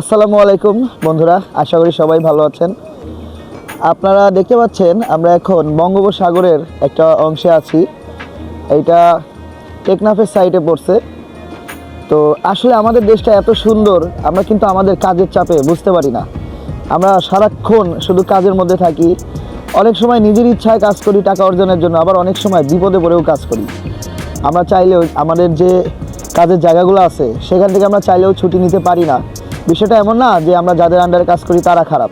আসসালামু আলাইকুম, বন্ধুরা, আশা করি সবাই ভালো আছেন। আপনারা দেখতে পাচ্ছেন, আমরা এখন বঙ্গোপসাগরের একটা অংশে আছি। এইটা টেকনাফের সাইডে পড়ছে। তো আসলে আমাদের দেশটা এত সুন্দর, আমরা কিন্তু আমাদের কাজের চাপে বুঝতে পারি না। আমরা সারাক্ষণ শুধু কাজের মধ্যে থাকি। অনেক সময় নিজের ইচ্ছায় কাজ করি টাকা অর্জনের জন্য, আবার অনেক সময় বিপদে পড়েও কাজ করি। আমরা চাইলেও আমাদের যে কাজের জায়গাগুলো আছে, সেখান থেকে আমরা চাইলেও ছুটি নিতে পারি না। বিষয়টা এমন না যে আমরা যাদের আন্ডারে কাজ করি তারা খারাপ।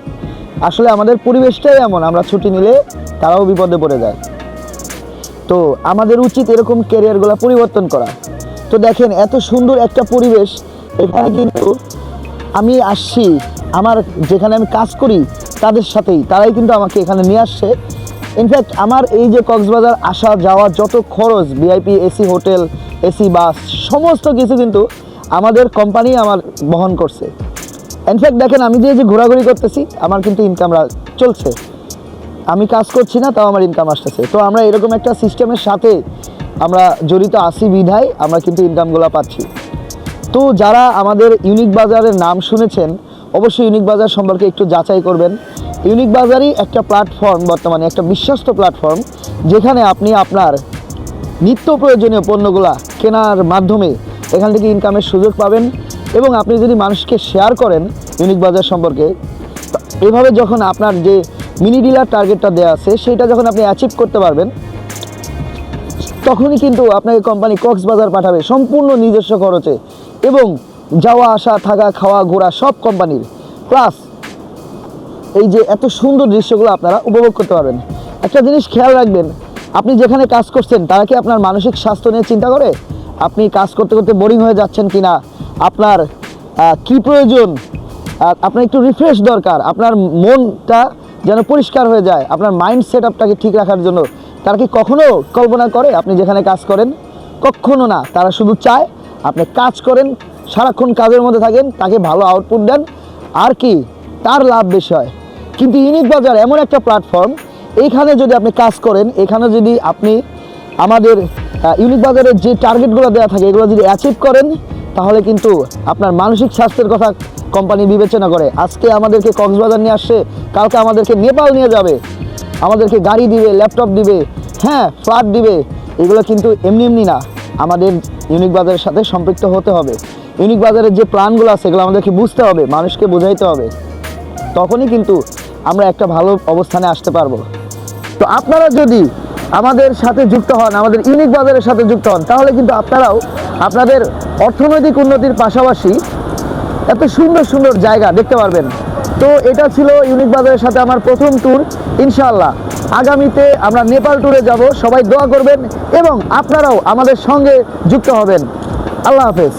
আসলে আমাদের পরিবেশটাই এমন, আমরা ছুটি নিলে তারাও বিপদে পড়ে যায়। তো আমাদের উচিত এরকম ক্যারিয়ারগুলো পরিবর্তন করা। তো দেখেন, এত সুন্দর একটা পরিবেশ, এখানে কিন্তু আমি আসছি, আমার যেখানে আমি কাজ করি, তাদের সাথেই, তারাই কিন্তু আমাকে এখানে নিয়ে আসছে। ইনফ্যাক্ট আমার এই যে কক্সবাজার আসা, যাওয়া, যত খরচ VIP AC hotel AC bus সমস্ত কিছু কিন্তু আমাদের কোম্পানি আমার বহন করছে। ইনফ্যাক্ট দেখেন, আমি যে যে ঘোরাঘুরি করতেছি, আমার কিন্তু ইনকাম চলছে। আমি কাজ করছি না, তাও আমার ইনকাম আসতেছে। তো আমরা এরকম একটা সিস্টেমের সাথে আমরা জড়িত আসি বিধায়, আমরা কিন্তু ইনকামগুলো পাচ্ছি। তো যারা আমাদের ইউনিক বাজারের নাম শুনেছেন, অবশ্যই ইউনিক বাজার সম্পর্কে একটু যাচাই করবেন। ইউনিক বাজারই একটা প্ল্যাটফর্ম বর্তমানে একটা বিশ্বস্ত প্ল্যাটফর্ম যেখানে আপনি আপনার নিত্য প্রয়োজনীয় পণ্যগুলা কেনার মাধ্যমে এখান থেকে ইনকামের সুযোগ পাবেন। এবং আপনি যদি মানুষকে শেয়ার করেন ইউনিক বাজার সম্পর্কে এভাবে যখন আপনার যে মিনি ডিলার টার্গেটটা দেওয়া আছে, সেটা যখন আপনি অ্যাচিভ করতে পারবেন, তখনই কিন্তু আপনাকে কোম্পানি কক্সবাজার পাঠাবে সম্পূর্ণ নিজস্ব খরচে এবং যাওয়া, আসা, থাকা, খাওয়া, ঘোরা সব কোম্পানির প্লাস এই যে এত সুন্দর দৃশ্যগুলো আপনারা উপভোগ করতে পারবেন। একটা জিনিস খেয়াল রাখবেন, আপনি যেখানে কাজ করছেন, তারা কি আপনার মানসিক স্বাস্থ্য নিয়ে চিন্তা করে? আপনি কাজ করতে করতে বোরিং হয়ে যাচ্ছেন কিনা? আপনার কি প্রয়োজন? আপনার একটু রিফ্রেশ দরকার। আপনার মনটা যেন পরিষ্কার হয়ে যায়। আপনার মাইন্ড সেট আপটাকে ঠিক রাখার জন্য। তারা কি কখনো কল্পনা করে? আপনি যেখানে কাজ করেন, কখনো না। তারা শুধু চায় আপনি কাজ করেন, সারাক্ষণ কাজের মধ্যে থাকেন, তাকে ভালো আউটপুট দেন। আর কি, তার লাভ বেশি হয়। কিন্তু ইউনিক বাজার এমন একটা প্ল্যাটফর্ম এইখানে যদি আপনি কাজ করেন, এখানে যদি আপনি আমাদের ইউনিক বাজারের যে টার্গেটগুলো দেওয়া থাকে, এগুলো যদি অ্যাচিভ করেন তাহলে কিন্তু আপনার মানসিক স্বাস্থ্যের কথা কোম্পানি বিবেচনা করে। আজকে আমাদেরকে কক্সবাজার নিয়ে আসছে, কালকে আমাদেরকে নেপাল নিয়ে যাবে। আমাদেরকে গাড়ি দিবে, ল্যাপটপ দিবে হ্যাঁ ফ্ল্যাট দিবে। এগুলো কিন্তু এমনি এমনি না। আমাদের ইউনিক বাজারের সাথে সম্পৃক্ত হতে হবে। ইউনিক বাজারের যে প্ল্যানগুলো আছে, এগুলো আমাদেরকে বুঝতে হবে, মানুষকে বোঝাইতে হবে। তখনই কিন্তু আমরা একটা ভালো অবস্থানে আসতে পারব। তো আপনারা যদি আমাদের সাথে যুক্ত হন, আমাদের ইউনিক বাজারের সাথে যুক্ত হন, তাহলে কিন্তু আপনারাও আপনাদের অর্থনৈতিক উন্নতির পাশাপাশি এত সুন্দর সুন্দর জায়গা দেখতে পারবেন। তো এটা ছিল ইউনিক বাজারের সাথে আমার প্রথম ট্যুর ইনশাআল্লাহ। আগামীতে আমরা নেপাল ট্যুরে যাব, সবাই দোয়া করবেন এবং আপনারাও আমাদের সঙ্গে যুক্ত হবেন। আল্লাহ হাফেজ।